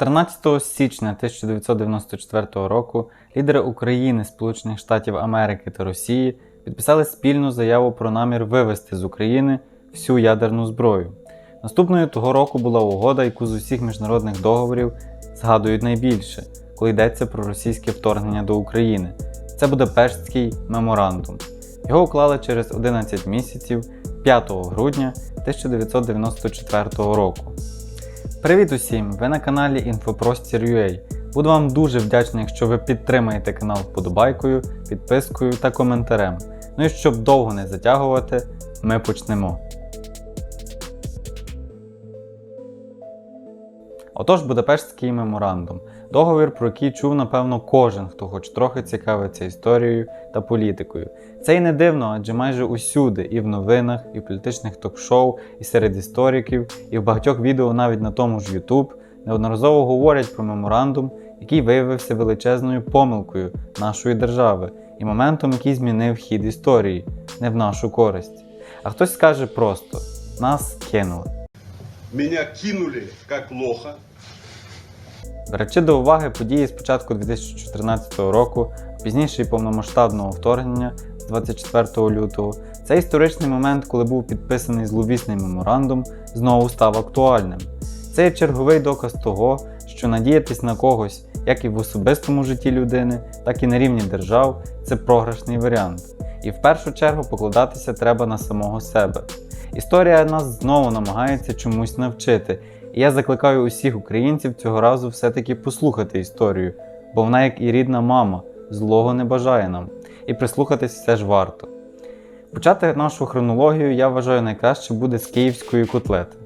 14 січня 1994 року лідери України, Сполучених Штатів Америки та Росії підписали спільну заяву про намір вивести з України всю ядерну зброю. Наступною того року була угода, яку з усіх міжнародних договорів згадують найбільше, коли йдеться про російське вторгнення до України. Це Будапештський меморандум. Його уклали через 11 місяців 5 грудня 1994 року. Привіт усім! Ви на каналі Інфопростір.ua. Буду вам дуже вдячний, якщо ви підтримаєте канал вподобайкою, підпискою та коментарем. Ну і щоб довго не затягувати, ми почнемо. Отож, Будапештський меморандум. Договір, про який чув, напевно, кожен, хто хоч трохи цікавиться історією та політикою. Це й не дивно, адже майже усюди, і в новинах, і в політичних ток-шоу, і серед істориків, і в багатьох відео навіть на тому ж YouTube неодноразово говорять про меморандум, який виявився величезною помилкою нашої держави і моментом, який змінив хід історії, не в нашу користь. А хтось скаже просто: нас кинули. Меня кинули как лоха. Беручи до уваги події з початку 2014 року, пізніше і повномасштабного вторгнення з 24 лютого, цей історичний момент, коли був підписаний зловісний меморандум, знову став актуальним. Це є черговий доказ того, що надіятись на когось, як і в особистому житті людини, так і на рівні держав, це програшний варіант. І в першу чергу покладатися треба на самого себе. Історія нас знову намагається чомусь навчити, і я закликаю усіх українців цього разу все-таки послухати історію, бо вона, як і рідна мама, злого не бажає нам, і прислухатись все ж варто. Почати нашу хронологію я вважаю найкраще буде з київської котлети.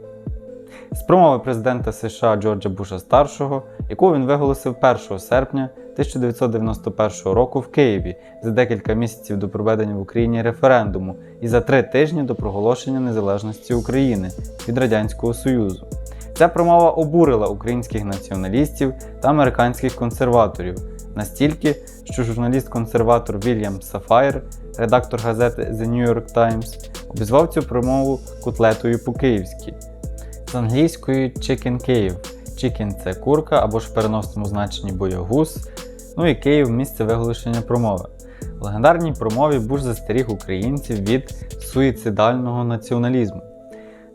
З промови президента США Джорджа Буша старшого, яку він виголосив 1 серпня 1991 року в Києві за декілька місяців до проведення в Україні референдуму і за три тижні до проголошення незалежності України від Радянського Союзу. Ця промова обурила українських націоналістів та американських консерваторів настільки, що журналіст-консерватор Вільям Сафайр, редактор газети The New York Times, обізвав цю промову котлетою по-київськи з англійської Chicken Cave. Chicken – це курка або ж в переносному значенні боягуз, ну і Київ місце виголошення промови. В легендарній промові Буш застеріг українців від суїцидального націоналізму.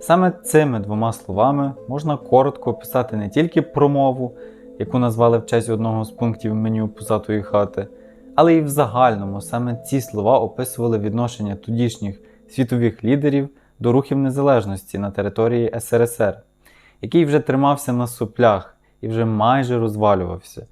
Саме цими двома словами можна коротко описати не тільки промову, яку назвали в честь одного з пунктів меню Пузатої хати, але й в загальному саме ці слова описували відношення тодішніх світових лідерів до рухів незалежності на території СРСР, який вже тримався на соплях і вже майже розвалювався.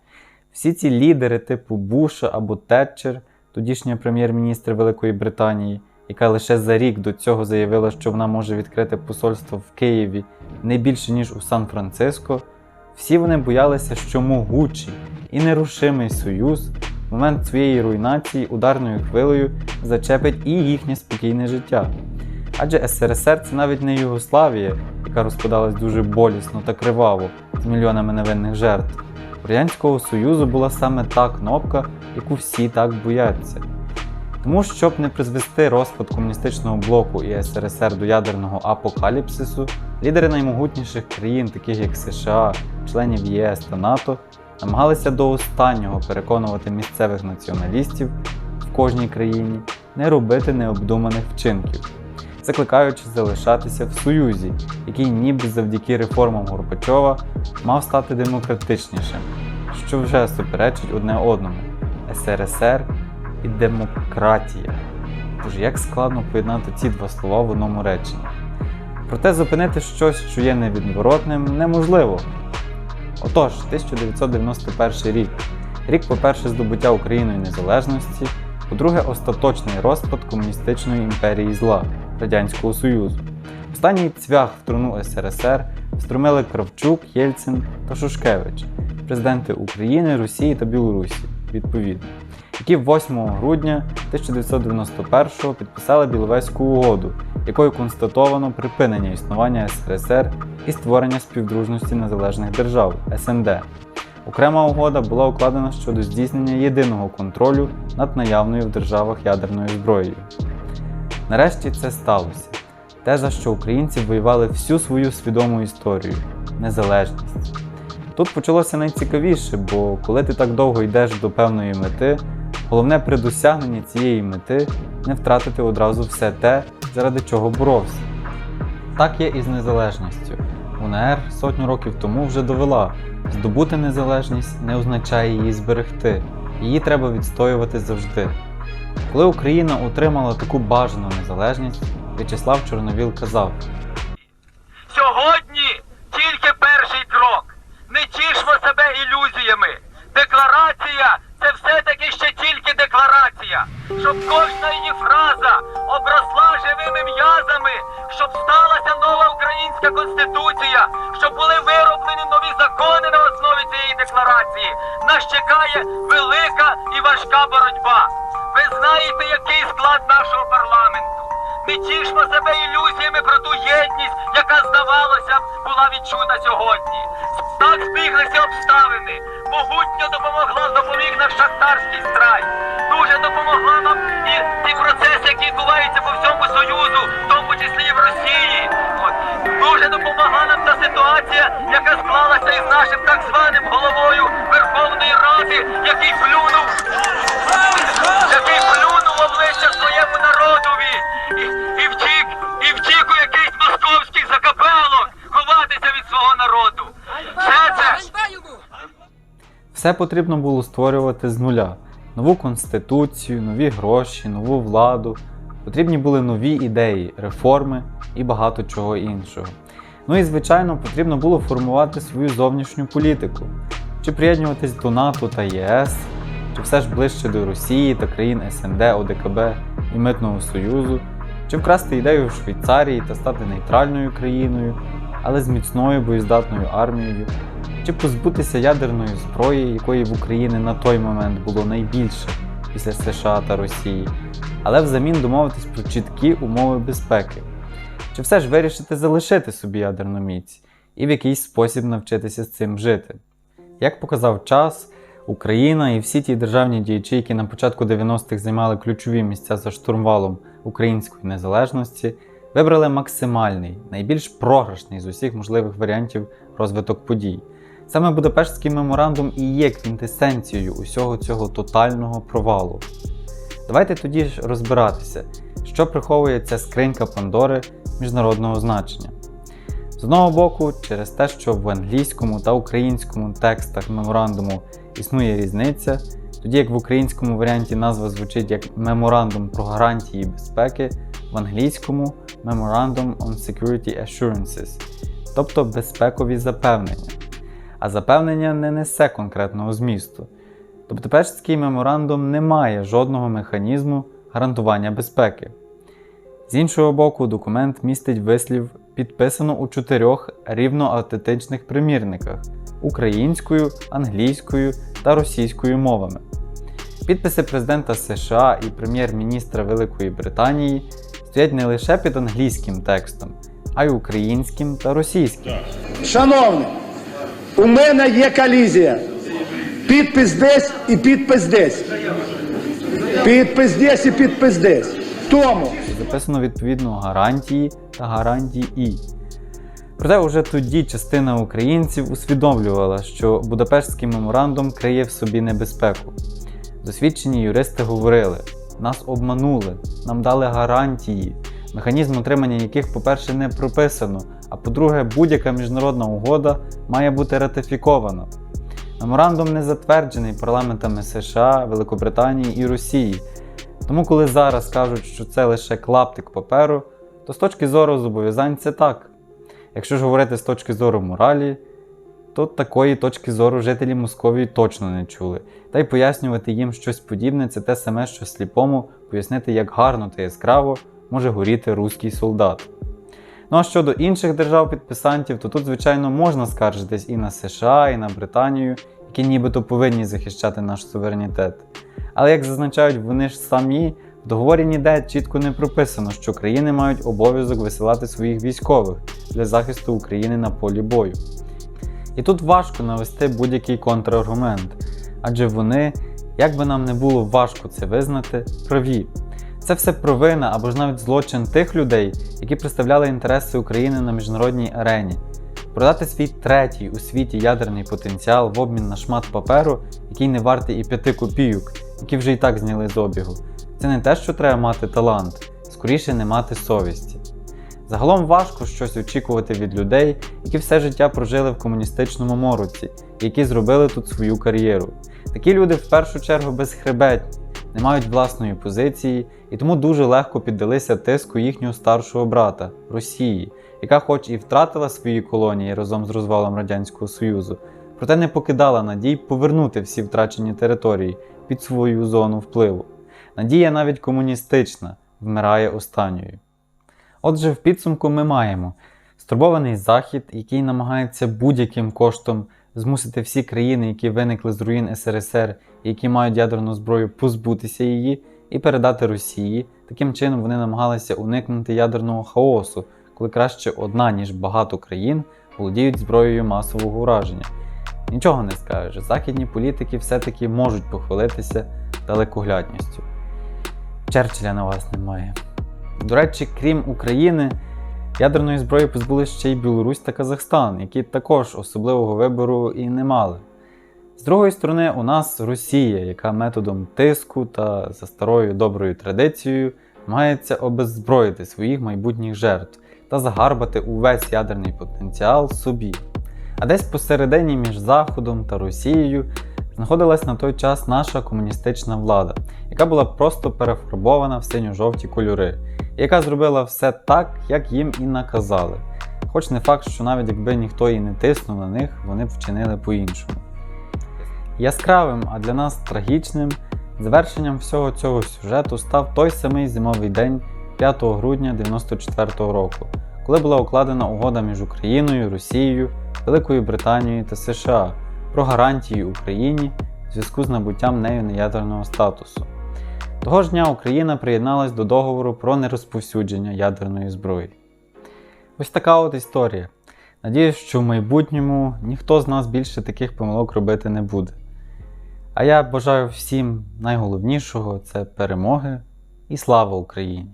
Всі ці лідери типу Буша або Тетчер, тодішня прем'єр-міністр Великої Британії, яка лише за рік до цього заявила, що вона може відкрити посольство в Києві не більше ніж у Сан-Франциско, всі вони боялися, що могучий і нерушимий союз в момент своєї руйнації ударною хвилею зачепить і їхнє спокійне життя. Адже СРСР це навіть не Югославія, яка розпадалась дуже болісно та криваво з мільйонами невинних жертв. У Радянського Союзу була саме та кнопка, яку всі так бояться. Тому, щоб не призвести розпад комуністичного блоку і СРСР до ядерного апокаліпсису, лідери наймогутніших країн, таких як США, членів ЄС та НАТО, намагалися до останнього переконувати місцевих націоналістів в кожній країні не робити необдуманих вчинків, закликаючи залишатися в Союзі, який ніби завдяки реформам Горбачова мав стати демократичнішим, що вже суперечить одне одному. СРСР і демократія. Боже, як складно поєднати ці два слова в одному реченні. Проте зупинити щось, що є невідворотним, неможливо. Отож, 1991 рік. Рік, по-перше, здобуття Україною незалежності, по-друге, остаточний розпад комуністичної імперії зла Радянського Союзу. Останній цвях в труну СРСР встромили Кравчук, Єльцин та Шушкевич, президенти України, Росії та Білорусі, відповідно, які 8 грудня 1991-го підписали Біловезьку угоду, якою констатовано припинення існування СРСР і створення співдружності незалежних держав СНД. Окрема угода була укладена щодо здійснення єдиного контролю над наявною в державах ядерною зброєю. Нарешті це сталося. Те, за що українці воювали всю свою свідому історію незалежність. Тут почалося найцікавіше, бо коли ти так довго йдеш до певної мети, головне при досягненні цієї мети не втратити одразу все те, заради чого боровся. Так є і з незалежністю. УНР сотню років тому вже довела: здобути незалежність не означає її зберегти, її треба відстоювати завжди. Коли Україна отримала таку бажану незалежність, В'ячеслав Чорновіл казав: Сьогодні тільки перший крок. Не тішмо себе ілюзіями. Декларація це все-таки ще тільки декларація. Щоб кожна її фраза обросла живими м'язами, щоб сталася нова українська конституція, щоб були вироблені нові закони на основі цієї декларації. Нас чекає велика і важка боротьба. Ви знаєте, який склад нашого парламенту. Не тішмо себе ілюзіями про ту єдність, яка, здавалося б, була відчута сьогодні. Так збіглися обставини. Могутньо допомогла, допоміг наш шахтарський страйк. Дуже допомогла нам і ті процеси, які відбуваються по всьому Союзу, в тому числі і в Росії. От. Дуже допомогла нам та ситуація, яка склалася із нашим так званим головою Верховної Ради, який плюнув який плюнув обличчя своєму народові і, і втік, і втік у якийсь московський закапелок ховатися від свого народу. Все це все потрібно було створювати з нуля: нову конституцію, нові гроші, нову владу. Потрібні були нові ідеї, реформи і багато чого іншого. Ну і звичайно, потрібно було формувати свою зовнішню політику, чи приєднуватись до НАТО та ЄС, чи все ж ближче до Росії та країн СНД, ОДКБ і Митного Союзу, чи вкрасти ідею в Швейцарії та стати нейтральною країною, але з міцною боєздатною армією, чи позбутися ядерної зброї, якої в Україні на той момент було найбільше після США та Росії, але взамін домовитись про чіткі умови безпеки, чи все ж вирішити залишити собі ядерну міць і в якийсь спосіб навчитися з цим жити. Як показав час, Україна і всі ті державні діячі, які на початку 90-х займали ключові місця за штурмвалом української незалежності, вибрали максимальний, найбільш програшний з усіх можливих варіантів розвиток подій. Саме Будапештський меморандум і є квінтесенцією усього цього тотального провалу. Давайте тоді ж розбиратися, що приховує ця скринька Пандори міжнародного значення. З одного боку, через те, що в англійському та українському текстах меморандуму існує різниця, тоді як в українському варіанті назва звучить як Меморандум про гарантії безпеки, в англійському Memorandum on Security Assurances, тобто безпекові запевнення. А запевнення не несе конкретного змісту. Тобто Пештський меморандум не має жодного механізму гарантування безпеки. З іншого боку, документ містить вислів, підписано у чотирьох рівноавтентичних примірниках українською, англійською та російською мовами. Підписи президента США і прем'єр-міністра Великої Британії стоять не лише під англійським текстом, а й українським та російським. Шановні, у мене є колізія. Підпис десь і підпис десь. Підпис десь і підпис десь. Тому записано відповідно гарантії та гарантії. і. Проте уже тоді частина українців усвідомлювала, що Будапештський меморандум криє в собі небезпеку. Досвідчені юристи говорили: нас обманули, нам дали гарантії, механізм отримання яких, по-перше, не прописано, а по-друге, будь-яка міжнародна угода має бути ратифікована. Меморандум не затверджений парламентами США, Великобританії і Росії. Тому, коли зараз кажуть, що це лише клаптик паперу, то з точки зору зобов'язань це так. Якщо ж говорити з точки зору моралі, то такої точки зору жителі Московії точно не чули. Та й пояснювати їм щось подібне це те саме, що сліпому пояснити, як гарно та яскраво може горіти руський солдат. Ну а щодо інших держав-підписантів, то тут, звичайно, можна скаржитись і на США, і на Британію, які нібито повинні захищати наш суверенітет. Але як зазначають вони ж самі, в договорі ніде чітко не прописано, що країни мають обов'язок висилати своїх військових для захисту України на полі бою. І тут важко навести будь-який контраргумент, адже вони, як би нам не було важко це визнати, праві. Це все провина або ж навіть злочин тих людей, які представляли інтереси України на міжнародній арені. продати свій третій у світі ядерний потенціал в обмін на шмат паперу, який не вартий і 5 копійок, які вже і так зняли з обігу. Це не те, що треба мати талант, скоріше не мати совісті. Загалом важко щось очікувати від людей, які все життя прожили в комуністичному мороці, які зробили тут свою кар'єру. Такі люди в першу чергу безхребетні, не мають власної позиції і тому дуже легко піддалися тиску їхнього старшого брата Росії, яка, хоч і втратила свої колонії разом з розвалом Радянського Союзу, проте не покидала надій повернути всі втрачені території під свою зону впливу. Надія навіть комуністична вмирає останньою. Отже, в підсумку ми маємо стурбований захід, який намагається будь-яким коштом змусити всі країни, які виникли з руїн СРСР і які мають ядерну зброю, позбутися її і передати Росії. Таким чином вони намагалися уникнути ядерного хаосу, коли краще одна, ніж багато країн володіють зброєю масового ураження. Нічого не скажеш, західні політики все-таки можуть похвалитися далекоглядністю. Черчилля на вас немає. До речі, крім України, ядерної зброї позбули ще й Білорусь та Казахстан, які також особливого вибору і не мали. З другої сторони, у нас Росія, яка методом тиску та за старою доброю традицією намагається обеззброїти своїх майбутніх жертв та загарбати увесь ядерний потенціал собі. А десь посередині між Заходом та Росією знаходилась на той час наша комуністична влада, яка була просто перефарбована в синьо-жовті кольори, яка зробила все так, як їм і наказали. Хоч не факт, що навіть якби ніхто і не тиснув на них, вони б вчинили по-іншому. Яскравим, а для нас трагічним завершенням всього цього сюжету став той самий зимовий день 5 грудня 1994 року, коли була укладена угода між Україною, Росією, Великою Британією та США про гарантії Україні в зв'язку з набуттям нею неядерного статусу. Того ж дня Україна приєдналась до договору про нерозповсюдження ядерної зброї. Ось така от історія. Надіюсь, що в майбутньому ніхто з нас більше таких помилок робити не буде. А я бажаю всім найголовнішого це перемоги і слава Україні!